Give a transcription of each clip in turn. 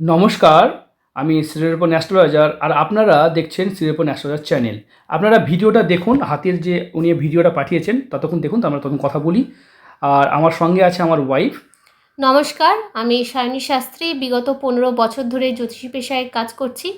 নমস্কার, আমি শ্রীরূপন অ্যাস্ট্রোলজার আর আপনারা দেখছেন শ্রীরূপন অ্যাস্ট্রোলজার চ্যানেল। আপনারা ভিডিওটা দেখুন, হাতের যে উনি ভিডিওটা পাঠিয়েছেন, ততক্ষণ দেখুন, তো আমরা তখন কথা বলি। আর আমার সঙ্গে আছে আমার ওয়াইফ নমস্কার, আমি সায়নী শাস্ত্রী, বিগত পনেরো বছর ধরে জ্যোতিষী পেশায় কাজ করছি।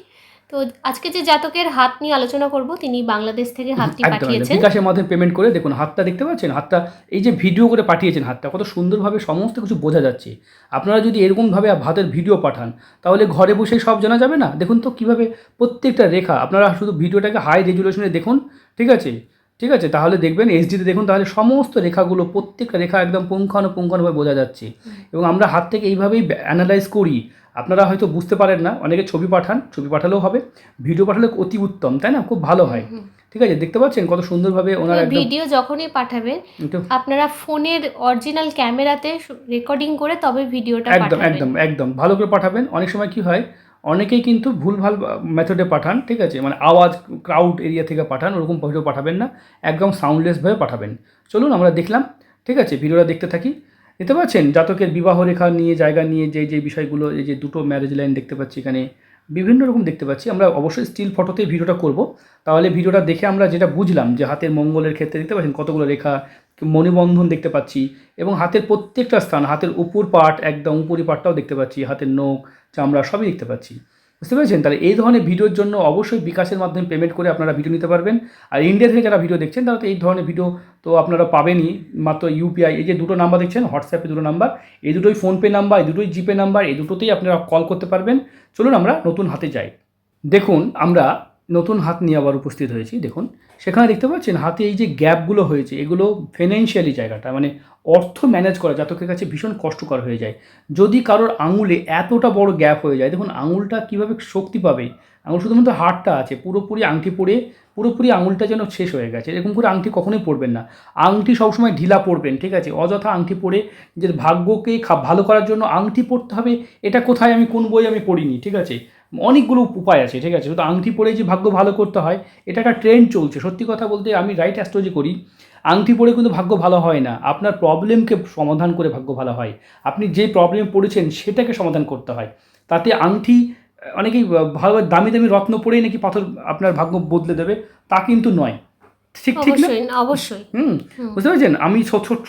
তো আজকে যে জাতকের হাত নিয়ে আলোচনা করব তিনি বাংলাদেশ থেকে হাতটি পাঠিয়েছেন। বিকাশের মাধ্যমে পেমেন্ট করে দেখুন হাতটা দেখতে পাচ্ছেন? হাতটা এই যে ভিডিও করে পাঠিয়েছেন হাতটা কত সুন্দরভাবে সমস্ত কিছু বোঝা যাচ্ছে। আপনারা যদি এরকমভাবে হাতের ভিডিও পাঠান তাহলে ঘরে বসেই সব জানা যাবে না? দেখুন তো কীভাবে প্রত্যেকটা রেখা আপনারা শুধু ভিডিওটাকে হাই রেজুলেশনে দেখুন ঠিক আছে? ঠিক আছে? তাহলে দেখবেন এইচডিতে দেখুন তাহলে সমস্ত রেখাগুলো প্রত্যেকটা রেখা একদম পুঙ্খানুপুঙ্খানুভাবে বোঝা যাচ্ছে। এবং আমরা হাত থেকে এইভাবেই অ্যানালাইজ করি। আপনারা হয়তো বুঝতে পারেন না অনেকে ছবি পাঠান ছবি পাঠালেও হবে। ভিডিও পাঠালে অতি উত্তম তাই না? খুব ভালো হয়। ঠিক আছে দেখতে পাচ্ছেন কত সুন্দরভাবে ওনার ভিডিও যখনই পাঠাবেন আপনারা ফোনের অরিজিনাল ক্যামেরাতে রেকর্ডিং করে তবে ভিডিওটা একদম একদম একদম। ভালো করে পাঠাবেন। অনেক সময় কি হয় অনেকেই কিন্তু ভুলভাল মেথডে পাঠান ঠিক আছে? মানে আওয়াজ ক্রাউড এরিয়া থেকে পাঠান ওরকম ভিডিও পাঠাবেন না। একদম সাউন্ডলেসভাবে পাঠাবেন। চলুন আমরা দেখলাম ঠিক আছে? ভিডিওটা দেখতে থাকি। দেখতে পাচ্ছেন? জাতকের বিবাহ রেখা নিয়ে, জায়গা নিয়ে, যে যে বিষয়গুলো, এই যে দুটো ম্যারেজ লাইন দেখতে পাচ্ছি এখানে, বিভিন্ন রকম দেখতে পাচ্ছি। আমরা অবশ্যই স্টিল ফটোতে ভিডিওটা করব। তাহলে ভিডিওটা দেখে আমরা যেটা বুঝলাম যে হাতের মঙ্গলের ক্ষেত্রে দেখতে পাচ্ছেন কতগুলো রেখা, মণিবন্ধন দেখতে পাচ্ছি এবং হাতের প্রত্যেকটা স্থান, হাতের উপর পার্ট একদম, উপরি পার্টটাও দেখতে পাচ্ছি, হাতের নখ, চামড়া সবই দেখতে পাচ্ছি। বুঝতে পেরেছেন? তাহলে এই ধরনের ভিডিওর জন্য অবশ্যই বিকাশের মাধ্যমে পেমেন্ট করে আপনারা ভিডিও নিতে পারবেন। আর ইন্ডিয়া থেকে যারা ভিডিও দেখছেন, তারা তো এই ধরনের ভিডিও তো আপনারা পাবেনই। মাত্র ইউপিআই এই যে দুটো নাম্বার দেখছেন হোয়াটসঅ্যাপে দুটো নাম্বার এই দুটোই ফোনপে নাম্বার এই দুটোই জিপে নাম্বার এই দুটোতেই আপনারা কল করতে পারবেন। চলুন আমরা নতুন হাতে যাই। দেখুন, আমরা নতুন হাত নিয়ে আবার উপস্থিত হয়েছি। দেখুন, সেখানে দেখতে পাচ্ছেন, হাতে এই যে গ্যাপগুলো হয়েছে, এগুলো ফিনান্সিয়ালি জায়গাটা মানে অর্থ ম্যানেজ করা জাতকের কাছে ভীষণ কষ্টকর হয়ে যায়। যদি কারোর আঙুলে এতটা বড় গ্যাপ হয়ে যায়, দেখুন আঙুলটা কীভাবে শক্তি পাবে? আঙুল শুধুমাত্র হাড়টা আছে, পুরোপুরি আংটি পরে, পুরোপুরি আঙুলটা যেন শেষ হয়ে গেছে। এরকম করে আংটি কখনোই পরবেন না। আংটি সবসময় ঢিলা পরবেন, ঠিক আছে? অযথা আংটি পরে যে ভাগ্যকে ভালো করার জন্য আংটি পরতে হবে, এটা কোথায় আমি, কোন বই আমি পড়িনি, ঠিক আছে? অনেকগুলো উপায় আছে, ঠিক আছে? শুধু আংটি পরে যে ভাগ্য ভালো করতে হয়, এটা একটা ট্রেন্ড চলছে। সত্যি কথা বলতে আমি রাইট অ্যাস্ট্রোলজি করি। আংটি পরে কিন্তু ভাগ্য ভালো হয় না। আপনার প্রবলেমকে সমাধান করে ভাগ্য ভালো হয়। আপনি যে প্রবলেমে পড়েছেন সেটাকে সমাধান করতে হয়। তাতে আংটি অনেকেই ভালো দামি দামি রত্ন পরেই নাকি পাথর আপনার ভাগ্য বদলে দেবে তা কিন্তু নয়। ঠিক ঠিক না? অবশ্যই হুম। বুঝতে পেরেছেন? আমি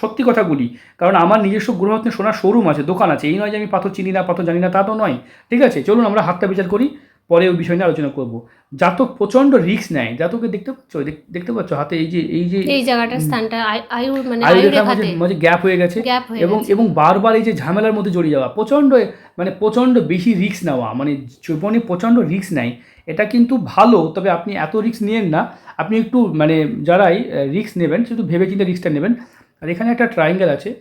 সত্যি কথা বলি কারণ আমার নিজস্ব গ্রহরত্নে সোনার শোরুম আছে দোকান আছে এই নয় যে আমি পাথর চিনি না পাথর জানি না তা তো নয়। ঠিক আছে চলুন আমরা হাতটা বিচার করি। পরে ওই বিষয় নিয়ে আলোচনা করব। জাতক প্রচণ্ড রিস্ক নেয়। জাতকে দেখতে পাচ্ছ? দেখতে পাচ্ছ? হাতে এই যে এই যে এই জায়গাটার স্থানটা আয়- মানে মাঝে মাঝে গ্যাপ হয়ে গেছে। এবং এবং বারবার এই যে ঝামেলার মধ্যে জড়িয়ে যাওয়া প্রচণ্ড মানে প্রচণ্ড বেশি রিস্ক নেওয়া মানে জীবনে প্রচণ্ড রিস্ক নেয় এটা কিন্তু ভালো তবে আপনি এত রিস্ক নিয়েন না। আপনি একটু মানে যারাই রিস্ক নেবেন শুধু ভেবে চিন্তে রিস্কটা নেবেন। আর এখানে একটা ট্রায়াঙ্গেল আছে।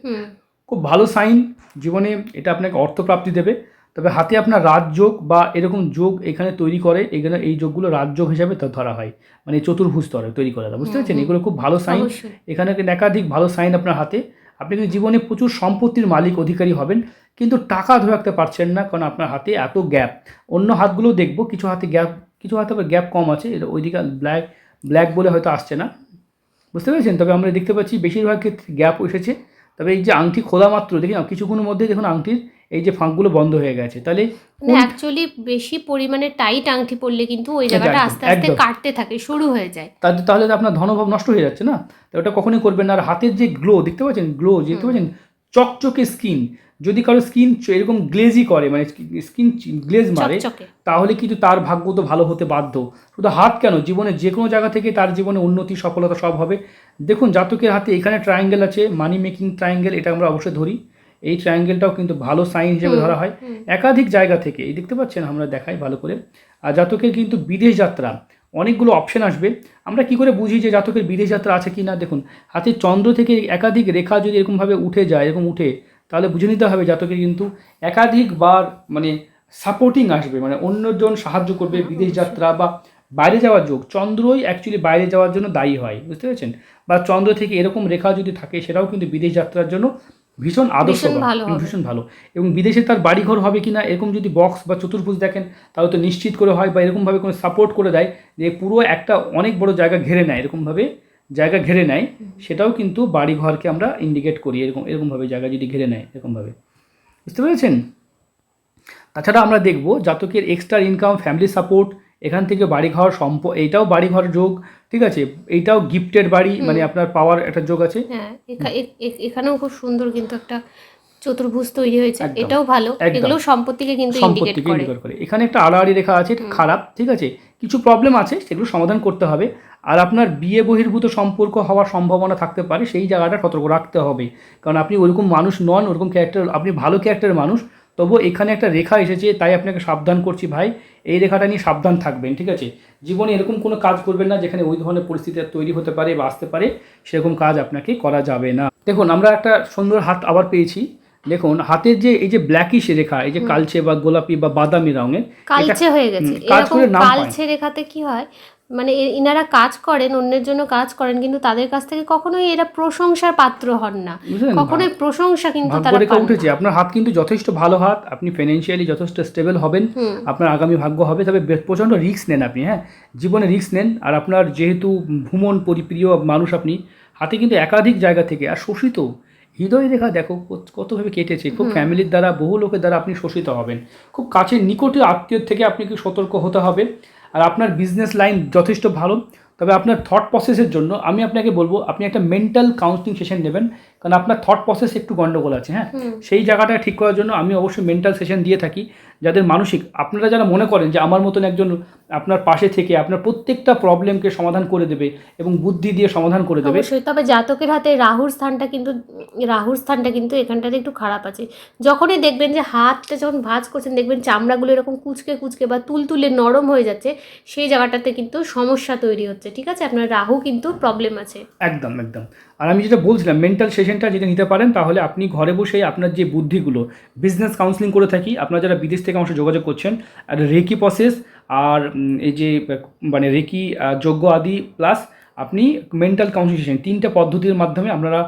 খুব ভালো সাইন জীবনে এটা আপনাকে অর্থপ্রাপ্তি দেবে। তবে হাতে আপনার রাজযোগ বা এরকম যোগ এখানে তৈরি করে এখানে এই যোগগুলো রাজযোগ হিসাবে তা ধরা হয়। মানে চতুর্ভুজ স্তরে তৈরি করা যায়। বুঝতে পারছেন? এগুলো খুব ভালো সাইন এখানে একাধিক ভালো সাইন আপনার হাতে। আপনি কিন্তু জীবনে প্রচুর সম্পত্তির মালিক অধিকারী হবেন কিন্তু টাকা ধরে রাখতে পারছেন না কারণ আপনার হাতে এত গ্যাপ অন্য হাতগুলো দেখব কিছু হাতে গ্যাপ কিছু হাতে গ্যাপ কম আছে। এটা ওইদিকে ব্ল্যাক ব্ল্যাক বলে হয়তো আসছে না। বুঝতে পেরেছেন? তবে আমরা দেখতে পাচ্ছি বেশিরভাগ ক্ষেত্রে গ্যাপ এসেছে। তবে এই যে আংটি খোলা মাত্র দেখি না কিছুক্ষণের মধ্যে দেখুন আংটির এই যে ফাঁকগুলো বন্ধ হয়ে গেছে তাহলে মানে অ্যাকচুয়ালি বেশি পরিমাণে টাইট আংটি পরলে কিন্তু ওই জায়গাটা আস্তে আস্তে কাটতে থাকে শুরু হয়ে যায়। তাহলে তাহলে আপনার ধনভাব নষ্ট হয়ে যাচ্ছে না? তো ওটা কখনোই করবেন না। আর হাতের যে গ্লো দেখতে পাচ্ছেন গ্লো দেখতে পাচ্ছেন চকচকে স্কিন যদি কারও স্কিন এরকম গ্লেজি করে মানে স্কিন গ্লেজ মারে তাহলে কিন্তু তার ভাগ্য তো ভালো হতে বাধ্য। শুধু হাত কেন? জীবনে যে কোনো জায়গা থেকে তার জীবনে উন্নতি সফলতা সব হবে। দেখুন জাতকের হাতে এখানে ট্রায়াঙ্গেল আছে মানি মেকিং ট্রায়াঙ্গেল এটা আমরা অবশ্যই ধরি। এই ট্রায়াঙ্গেলটাও কিন্তু ভালো সাইন হিসেবে ধরা হয়। একাধিক জায়গা থেকে এই দেখতে পাচ্ছেন আমরা দেখাই ভালো করে। আর জাতকের কিন্তু বিদেশ যাত্রা অনেকগুলো অপশন আসবে। আমরা কি করে বুঝি যে জাতকের বিদেশ যাত্রা আছে কি না দেখুন হাতে চন্দ্র থেকে একাধিক রেখা যদি এরকমভাবে উঠে যায় এরকম উঠে তাহলে বুঝে নিতে হবে জাতকের কিন্তু একাধিকবার মানে সাপোর্টিং আসবে। মানে অন্যজন সাহায্য করবে বিদেশ যাত্রা বা বাইরে যাওয়ার যোগ। চন্দ্রই অ্যাকচুয়ালি বাইরে যাওয়ার জন্য দায়ী হয় বুঝতে পেরেছেন? বা চন্দ্র থেকে এরকম রেখা যদি থাকে সেটাও কিন্তু বিদেশ যাত্রার জন্য ভীষণ আদর্শ ভীষণ ভালো। এবং বিদেশে তার বাড়িঘর হবে কি না এরকম যদি বক্স বা চতুর্ভুজ দেখেন তাহলে তো নিশ্চিত করে হয় বা এরকমভাবে কোনো সাপোর্ট করে দেয় যে পুরো একটা অনেক বড় জায়গা ঘেরে নেয় এরকমভাবে জায়গা ঘেরে নেয় সেটাও কিন্তু বাড়ি ঘরকে আমরা ইন্ডিকেট করি এরকম এরকমভাবে জায়গা যদি ঘিরে নেয় এরকমভাবে। বুঝতে পেরেছেন? তাছাড়া আমরা দেখব জাতকের এক্সট্রা ইনকাম ফ্যামিলি সাপোর্ট এখান থেকে বাড়ি ঘর সম্প এইটাও বাড়ি ঘর যোগ ঠিক আছে? এইটাও গিফটেড বাড়ি মানে আপনার পাওয়ার একটা যোগ আছে। হ্যাঁ এখানেও খুব সুন্দর কিন্তু একটা চতুর্ভুজ তৈরি হয়েছে। এটাও ভালো। এগুলো সম্পত্তিকে কিন্তু ইন্ডিকেট করে। এখানে একটা আড়াআড়ি রেখা আছে এটা খারাপ ঠিক আছে? কিছু প্রবলেম আছে সেগুলো সমাধান করতে হবে। আর আপনার বিয়ে বহির্ভূত সম্পর্ক হওয়ার সম্ভাবনা থাকতে পারে সেই জায়গাটা সতর্ক রাখতে হবে। কারণ আপনি ওরকম মানুষ নন ওরকম ক্যারেক্টার আপনি ভালো ক্যারেক্টারের মানুষ তবুও এখানে একটা রেখা এসেছে তাই আপনাকে সাবধান করছি ভাই। এই রেখাটা নিয়ে সাবধান থাকবেন ঠিক আছে? জীবনে এরকম কোনো কাজ করবেন না যেখানে ওই ধরনের পরিস্থিতি তৈরি হতে পারে বা আসতে পারে সেরকম কাজ আপনাকে করা যাবে না। দেখুন আমরা একটা সুন্দর হাত আবার পেয়েছি। দেখুন হাতের যে এই যে ব্ল্যাকিশ রেখা এই যে কালচে বা গোলাপি বা বাদামি রঙের কালচে হয়ে গেছে। কাজ করে নাম কালচে রেখাতে কি হয়? মানে এ- ইনারা কাজ করেন অন্যের জন্য কাজ করেন কিন্তু তাদের কাছ থেকে কখনোই এরা প্রশংসার পাত্র হন না। কখনোই প্রশংসা কিন্তু তারা পান উঠেছে। আপনার হাত কিন্তু যথেষ্ট ভালো হাত আপনি ফিনান্সিয়ালি যথেষ্ট স্টেবল হবেন। আপনার আগামী ভাগ্য হবে তবে প্রচণ্ড রিস্ক নেন আপনি হ্যাঁ? জীবনে রিস্ক নেন আর আপনার যেহেতু ভ্রমণ পরিপ্রিয় মানুষ আপনি হাতে কিন্তু একাধিক জায়গা থেকে আর শোষিত। হৃদয় রেখা দেখো কতভাবে কেটেছে। খুব ফ্যামিলির দ্বারা বহু লোকের দ্বারা আপনি শোষিত হবেন। খুব কাছের নিকটে আত্মীয় থেকে আপনি কি সতর্ক হতে হবে? আর আপনার বিজনেস লাইন যথেষ্ট ভালো, তবে আপনার থট প্রসেসের জন্য আমি আপনাকে বলব, আপনি একটা মেন্টাল কাউন্সিলিং সেশন নেবেন। কারণ আপনার থট প্রসেস একটু গন্ডগোল আছে হ্যাঁ? সেই জায়গাটা ঠিক করার জন্য আমি অবশ্যই মেন্টাল সেশন দিয়ে থাকি যাদের মানসিক আপনারা যারা মনে করেন যে আমার মতন একজন আপনার পাশে থেকে আপনার প্রত্যেকটা প্রবলেমকে সমাধান করে দেবে এবং বুদ্ধি দিয়ে সমাধান করে দেবে। অবশ্যই তবে জাতকের হাতে রাহুর স্থানটা কিন্তু রাহুর স্থানটা কিন্তু এখানটাতে একটু খারাপ আছে। যখনই দেখবেন যে হাতটা যখন ভাঁজ করছেন দেখবেন চামড়াগুলো এরকম কুচকে কুচকে বা তুলতুলে নরম হয়ে যাচ্ছে সেই জায়গাটাতে কিন্তু সমস্যা তৈরি হচ্ছে ঠিক আছে? আপনার রাহু কিন্তু প্রবলেম আছে। একদম একদম। আর আমি যেটা বলছিলাম মেন্টাল সেশনটা যেটা নিতে পারেন তাহলে আপনি ঘরে বসেই আপনার যে বুদ্ধিগুলো বিজনেস কাউন্সিলিং করে থাকি। আপনারা যারা বিদেশ থেকে আমার যোগাযোগ করছেন আর রেকি প্রসেস আর এই যে মানে রেকি যোগ্য আদি প্লাস আপনি মেন্টাল কাউন্সিলিং সেশন তিনটে পদ্ধতির মাধ্যমে আপনারা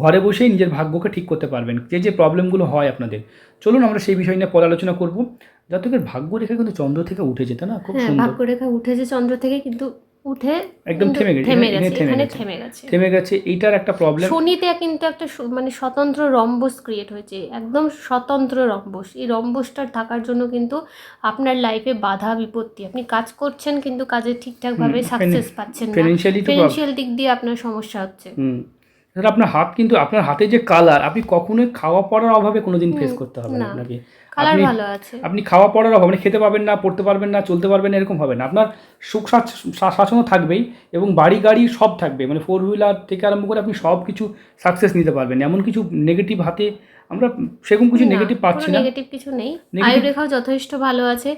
ঘরে বসেই নিজের ভাগ্যকে ঠিক করতে পারবেন যে যে প্রবলেমগুলো হয় আপনাদের। চলুন আমরা সেই বিষয় নিয়ে পরে আলোচনা করব। জাতকের ভাগ্য রেখা কিন্তু চন্দ্র থেকে উঠে যেত না? খুব হ্যাঁ সুন্দর। ভাগ্যরেখা উঠেছে চন্দ্র থেকে কিন্তু উঠে একদম থেমে গেছে, থেমে গেছে এখানে থেমে গেছে। থেমে গেছে এইটার একটা প্রবলেম শনিতে কিন্তু একটা মানে স্বতন্ত্র রম্বস ক্রিয়েট হয়েছে একদম স্বতন্ত্র রম্বস। এই রম্বসটা থাকার জন্য কিন্তু আপনার লাইফে বাধা বিপত্তি। আপনি কাজ করছেন কিন্তু কাজে ঠিকঠাকভাবে সাকসেস পাচ্ছেন না। ফিনান্সিয়াল দিক দিয়ে আপনার সমস্যা হচ্ছে। এছাড়া আপনার হাত কিন্তু আপনার হাতে যে কালার আপনি কখনোই খাওয়া পড়ার অভাবে কোনোদিন ফেস করতে হবে না না। আপনাকে। আপনি আপনি খাওয়া পড়ার অভাব মানে খেতে পারবেন না পড়তে পারবেন না চলতে পারবেন না এরকম হবে না। আপনার সুখ শাসনও থাকবেই এবং বাড়ি গাড়ি সব থাকবে। মানে ফোর হুইলার থেকে আরম্ভ করে আপনি সব কিছু সাকসেস নিতে পারবেন। এমন কিছু নেগেটিভ হাতে আমরা সেরকম কিছু নেগেটিভ পাচ্ছি না। নেগেটিভ কিছু নেই। আয়ু রেখাও যথেষ্ট ভালো আছে।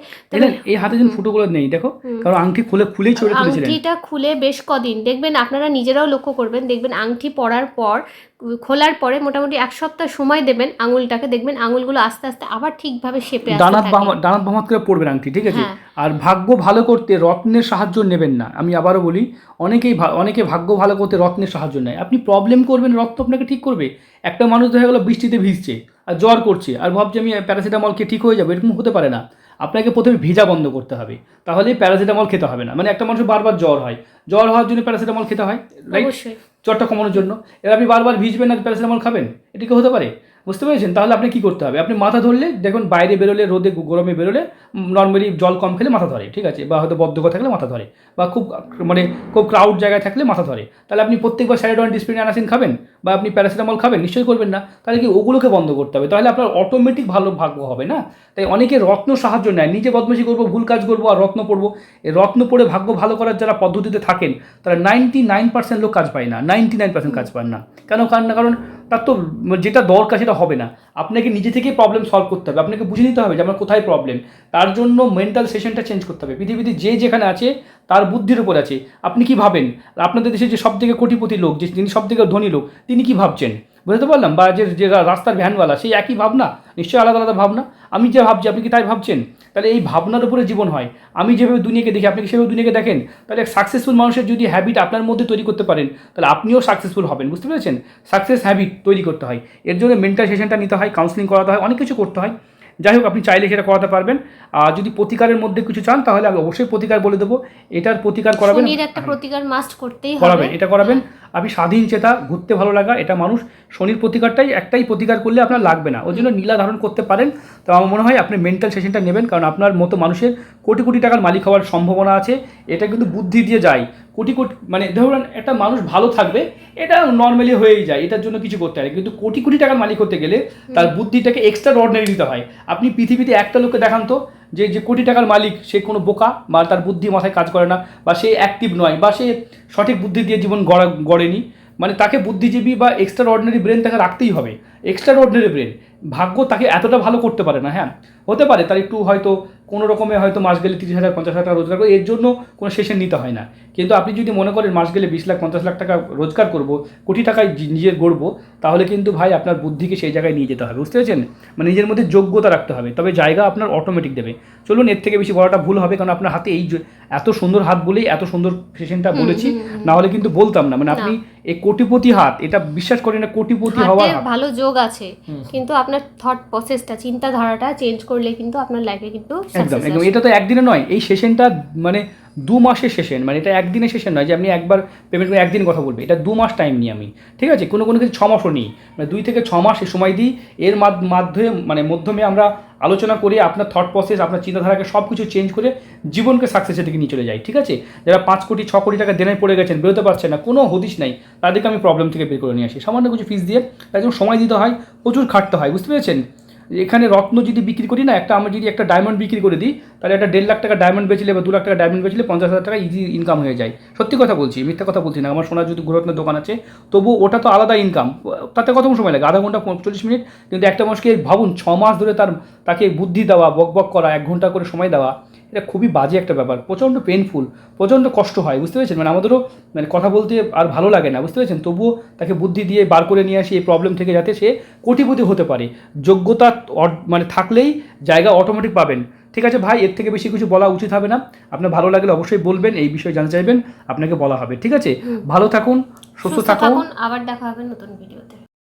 এই হাতে যেন ফুটোগুলো নেই দেখো। কারণ আংটি খুলে খুলেই চড়ে তুলেছিলেন। আংটিটা খুলে বেশ কদিন। দেখবেন আপনারা নিজেরাও লক্ষ্য করবেন দেখবেন আংটি পরার পর খোলার পরে মোটামুটি এক সপ্তাহ সময় দেবেন আঙুলটাকে দেখবেন আঙুলগুলো আস্তে আস্তে আবার ঠিকভাবে শেপে দানাত দানাত বাহামাত করে পড়বেন আংটি ঠিক আছে? হ্যাঁ। আর ভাগ্য ভালো করতে রত্নের সাহায্য নেবেন না। আমি আবারও বলি অনেকেই অনেকে ভাগ্য ভালো করতে রত্নের সাহায্য নেয়। আপনি প্রবলেম করবেন রত্ন আপনাকে ঠিক করবে। একটা মানুষ দেখা গেলো বৃষ্টিতে ভিজছে আর জ্বর করছে আর ভাবছে আমি প্যারাসিটামলকে ঠিক হয়ে যাবে এরকম হতে পারে না। আপনাকে প্রথমে ভিজা বন্ধ করতে হবে। তাহলে প্যারাসিটামল খেতে হবে না। মানে একটা মানুষ বারবার জ্বর হয়। জ্বর হওয়ার জন্য প্যারাসিটামল খেতে হয় রাইট জ্বরটা কমানোর জন্য। এবার আপনি বারবার ভিজবেন আর প্যারাসিটামল খাবেন? এটা কি হতে পারে? বুঝতে পেরেছেন? তাহলে আপনি কী করতে হবে? আপনি মাথা ধরলে, দেখুন বাইরে বেরোলে, রোদে গরমে বেরোলে নর্মালি জল কম খেলে মাথা ধরে, ঠিক আছে? বা হয়তো বদ্ধকর থাকলে মাথা ধরে, বা খুব মানে খুব ক্রাউড জায়গায় থাকলে মাথা ধরে। তাহলে আপনি প্রত্যেকবার স্যারিডন ডিসপ্লিন অ্যানাসিন খাবেন, বা আপনি প্যারাসিটামল খাবেন, নিশ্চয়ই করবেন না। তাহলে কি ওগুলোকে বন্ধ করতে হবে? তাহলে আপনার অটোমেটিক ভালো ভাগ্য হবে, না? তাই অনেকে রত্ন সাহায্য নেয়। নিজে বদমাশি করব, ভুল কাজ করব আর রত্ন পড়ব। এই রত্ন পড়ে ভাগ্য ভালো করার যারা পদ্ধতিতে থাকেন, তারা নাইনটি নাইন পার্সেন্ট লোক কাজ পায় না। নাইনটি নাইন পার্সেন্ট কাজ পান না। কেন? কারণ না কারণ তার তো যেটা দরকার সেটা হবে না। আপনাকে নিজে থেকে প্রবলেম সলভ করতে হবে। আপনাকে বুঝে নিতে হবে যে আমার কোথায় প্রবলেম তার জন্য মেন্টাল সেশনটা চেঞ্জ করতে হবে। পৃথিবীতে যে যেখানে আছে, তার বুদ্ধির উপর আছে। আপনি কি ভাবেন? আপনাদের দেশে যে সব থেকে কোটিপতি লোক, যে যিনি সব থেকে ধনী লোক, তিনি কি ভাবছেন? বুঝতে পারলাম? বা যে রাস্তার ভ্যানওয়ালা সেই একই ভাবনা? নিশ্চয়ই আলাদা আলাদা ভাবনা? আমি যে ভাবছি, আপনি কি তাই ভাবছেন? তাহলে এই ভাবনার উপরে জীবন হয়। আমি যেভাবে দুনিয়াকে দেখি, আপনি সেভাবে দুনিয়াকে দেখেন? তাহলে এক সাকসেসফুল মানুষের যদি হ্যাবিট আপনার মধ্যে তৈরি করতে পারেন, তাহলে আপনিও সাকসেসফুল হবেন, বুঝতে পেরেছেন? সাকসেস হ্যাবিট তৈরি করতে হয়। এর জন্য মেন্টাল সেশনটা নিতে হয় কাউন্সিলিং করাতে হয়, অনেক কিছু করতে হয়। যাই হোক আপনি চাইলে সেটা করাতে পারবেন। আর যদি প্রতিকারের মধ্যে কিছু চান তাহলে আমি অবশ্যই প্রতিকার বলে দেবো। এটার প্রতিকার করাবেন। একটা প্রতিকার মাস্ট করতেই করাবেন এটা করাবেন। আপনি স্বাধীন চেতা ঘুরতে ভালো লাগা এটা মানুষ শনির প্রতিকারটাই একটাই প্রতিকার করলে আপনার লাগবে না। ওই জন্য নীলা ধারণ করতে পারেন। তো আমার মনে হয় আপনি মেন্টাল সেশনটা নেবেন কারণ আপনার মতো মানুষের কোটি কোটি টাকার মালিক হওয়ার সম্ভাবনা আছে। এটা কিন্তু বুদ্ধি দিয়ে যায়। কোটি কোটি মানে ধরুন একটা মানুষ ভালো থাকবে এটা নর্মালি হয়েই যায় এটার জন্য কিছু করতে হয় কিন্তু কোটি কোটি টাকার মালিক হতে গেলে তার বুদ্ধিটাকে এক্সট্রা অর্ডিনারি দিতে হয়। আপনি পৃথিবীতে একটা লোককে দেখান তো যে যে কোটি টাকার মালিক সে কোনো বোকা বা তার বুদ্ধি মাথায় কাজ করে না বা সে অ্যাক্টিভ নয় বা সে সঠিক বুদ্ধি দিয়ে জীবন গড়া গড়েনি মানে তাকে বুদ্ধিজীবী বা এক্সট্রা অর্ডিনারি ব্রেন তাকে রাখতেই হবে। এক্সট্রা অর্ডিনারি ব্রেন ভাগ্য তাকে এতটা ভালো করতে পারে না হ্যাঁ। হতে পারে তার একটু হয়তো কোনো রকমে হয়তো মাস গেলে তিরিশ হাজার পঞ্চাশ হাজার টাকা রোজগার করে এর জন্য কোনো সেশন নিতে হয় না। কিন্তু আপনি যদি মনে করেন মাস গেলে বিশ লাখ পঞ্চাশ লাখ টাকা রোজগার করব কোটি টাকায় জি- নিজের গড়বো তাহলে কিন্তু ভাই আপনার বুদ্ধিকে সেই জায়গায় নিয়ে যেতে হবে বুঝতে পেরেছেন? মানে নিজের মধ্যে যোগ্যতা রাখতে হবে তবে জায়গা আপনার অটোমেটিক দেবে। চলুন এর থেকে বেশি বলাটা ভুল হবে কারণ আপনার হাতে এই যে- এত সুন্দর হাত বলেই এত সুন্দর সেশনটা বলেছি না হলে কিন্তু বলতাম না। মানে আপনি এই কোটিপতি হাত এটা বিশ্বাস করি না কোটিপতি হওয়ার ভালো যোগ আছে কিন্তু আপনার থট প্রসেসটা চিন্তাধারাটা চেঞ্জ করলে কিন্তু আপনার লাইফে কিন্তু একদম একদম এটা তো একদিনে নয় এই সেশনটা মানে দু মাসের সেশন মানে এটা একদিনের সেশন নয় যে আপনি একবার পেমেন্ট করে একদিন কথা বলবে। এটা দু মাস টাইম নিই আমি, ঠিক আছে? কোনো কোনো কিছু ছ মাসও নিই। মানে দুই থেকে ছ মাস সময় দিই। এর মাধ- মাধ্যমে মানে মাধ্যমে আমরা আলোচনা করে, আপনার থট প্রসেস আপনার চিন্তাধারাকে সব কিছু চেঞ্জ করে জীবনকে সাকসেসের দিকে নিয়ে চলে যাই, ঠিক আছে? যারা পাঁচ কোটি, ছ কোটি টাকা দেনায় পড়ে গেছেন, বেরোতে পারছেন না, কোনো হদিশ নাই। তাদেরকে আমি প্রবলেম থেকে বের করে নিয়ে আসি। সামান্য কিছু ফিস দিয়ে তার জন্য সময় দিতে হয়, প্রচুর খাটতে হয়, বুঝতে পেরেছেন? এখানে রত্ন যদি বিক্রি করি না, একটা আমরা যদি একটা ডায়মন্ড বিক্রি করে দিই, তাহলে একটা দেড় লাখ টাকা ডায়মন্ড বেচলে বা দু লাখ টাকা ডায়মন্ড বেচলে পঞ্চাশ হাজার টাকা ইজি ইনকাম হয়ে যায়। সত্যি কথা বলছি, মিথ্যা কথা বলছি না। আমার সোনার যদি ঘুরত্নের দোকান আছে তবু ওটা তো আলাদা ইনকাম তাতে কত সময় লাগে? আধা ঘণ্টা পঁয়তাল্লিশ মিনিট? কিন্তু একটা মানুষকে ভাবুন, ছ মাস ধরে তার, তাকে বুদ্ধি দেওয়া, বক বক করা, এক ঘণ্টা করে সময় দেওয়া এটা খুবই বাজে একটা ব্যাপার। প্রচণ্ড পেনফুল প্রচণ্ড কষ্ট হয় বুঝতে পেরেছেন? মানে আমাদেরও মানে কথা বলতে আর ভালো লাগে না বুঝতে পেরেছেন? তবুও তাকে বুদ্ধি দিয়ে বার করে নিয়ে আসি এই প্রবলেম থেকে যাতে সে কোটিপতি হতে পারে। যোগ্যতা মানে থাকলেই জায়গা অটোমেটিক পাবেন। ঠিক আছে ভাই এর থেকে বেশি কিছু বলা উচিত হবে না। আপনার ভালো লাগলে অবশ্যই বলবেন এই বিষয়ে জানতে চাইবেন আপনাকে বলা হবে। ঠিক আছে? ভালো থাকুন সুস্থ থাকুন। আবার দেখা হবে নতুন ভিডিওতে